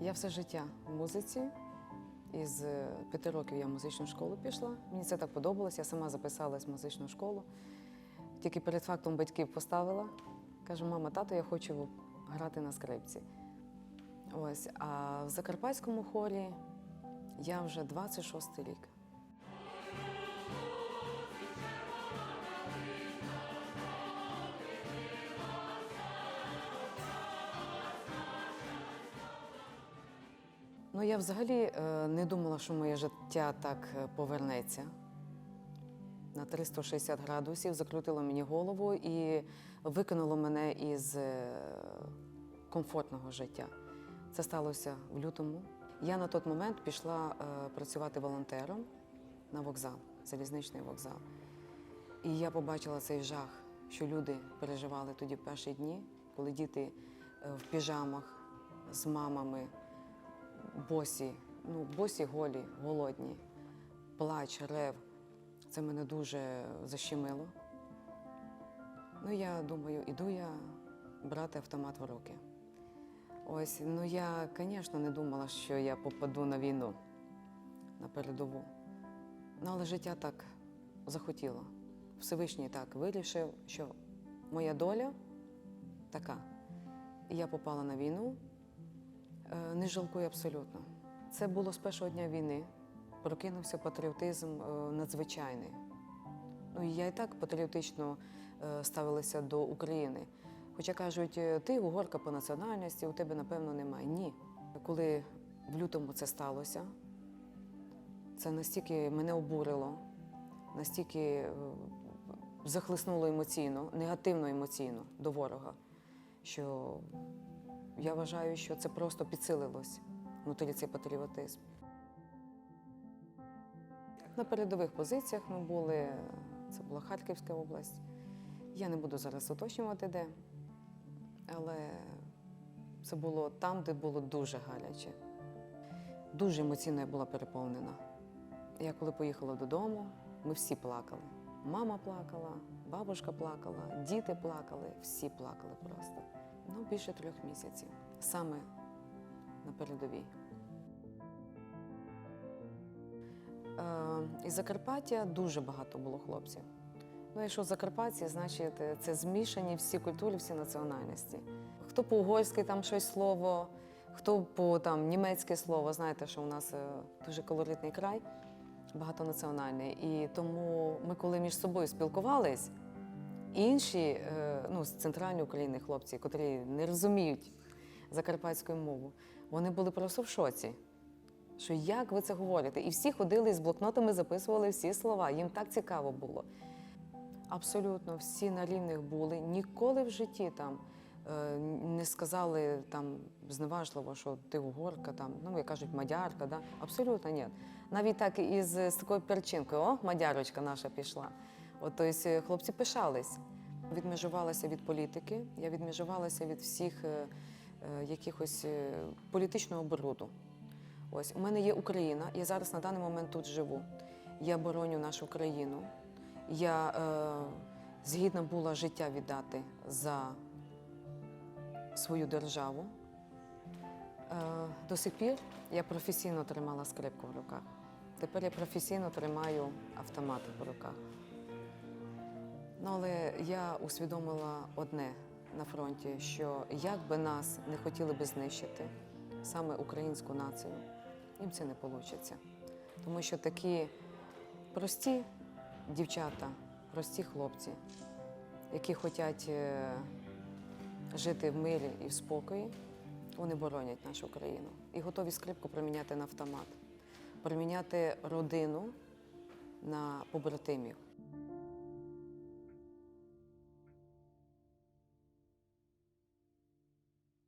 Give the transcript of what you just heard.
Я все життя в музиці. Із е, п'яти років я в музичну школу пішла. Мені це так подобалось, я сама записалась в музичну школу. Тільки перед фактом батьків поставила. Кажу, мама, тато, я хочу грати на скрипці. Ось, а в Закарпатському хорі я вже 26 рік. Ну, я взагалі е, не думала, що моє життя так е, повернеться. На 360 градусів закрутило мені голову і викинуло мене із е, комфортного життя. Це сталося в лютому. Я на той момент пішла е, працювати волонтером на вокзал, залізничний вокзал. І я побачила цей жах, що люди переживали тоді перші дні, коли діти е, в піжамах з мамами, босі, ну, босі голі, голодні, плач, рев. Це мене дуже защемило. Ну, я думаю, іду я брати автомат в руки. Ось, ну я, звісно, не думала, що я попаду на війну, на передову. Ну, але життя так захотіло. Всевишній так вирішив, що моя доля така. І я попала на війну, Е, не жалкую абсолютно. Це було з першого дня війни. Прокинувся патріотизм е, надзвичайний. Ну, я і так патріотично е, ставилася до України. Хоча кажуть, е, ти угорка по національності, у тебе, напевно, немає. Ні. Коли в лютому це сталося, це настільки мене обурило, настільки е, захлиснуло емоційно, негативно емоційно до ворога, що я вважаю, що це просто підсилилось внутрі цей патріотизм. На передових позиціях ми були, це була Харківська область. Я не буду зараз уточнювати де, але це було там, де було дуже гаряче. Дуже емоційно я була переповнена. Я коли поїхала додому, ми всі плакали. Мама плакала, бабушка плакала, діти плакали, всі плакали просто. Ну, більше трьох місяців. Саме на передовій. Е, із Закарпаття дуже багато було хлопців. Ну, якщо Закарпатці, значить е, це змішані всі культури, всі національності. Хто по-угорськи там щось слово, хто по там німецьке слово. Знаєте, що у нас е, дуже колоритний край, багатонаціональний. І тому ми, коли між собою спілкувались, інші е, ну, з центральної України хлопці, котрі не розуміють закарпатську мову, вони були просто в шоці. Що як ви це говорите? І всі ходили з блокнотами, записували всі слова. Їм так цікаво було. Абсолютно всі на рівних були. Ніколи в житті там е, не сказали там зневажливо, що ти угорка, там, ну як кажуть, мадярка. Да? Абсолютно ні. Навіть так із з такою перчинкою, о, мадярочка наша пішла. От, тобто, хлопці пишались. Відмежувалася від політики, я відмежувалася від всіх е, е, якихось е, політичного бруду. Ось у мене є Україна, я зараз на даний момент тут живу. Я бороню нашу країну. Я е, згідна була життя віддати за свою державу. Е, до сих пір я професійно тримала скрипку в руках. Тепер я професійно тримаю автомат в руках. Ну, але я усвідомила одне на фронті, що як би нас не хотіли би знищити, саме українську націю, їм це не вийде. Тому що такі прості дівчата, прості хлопці, які хочуть е, жити в мирі і в спокої, вони боронять нашу країну і готові скрипку проміняти на автомат, проміняти родину на побратимів.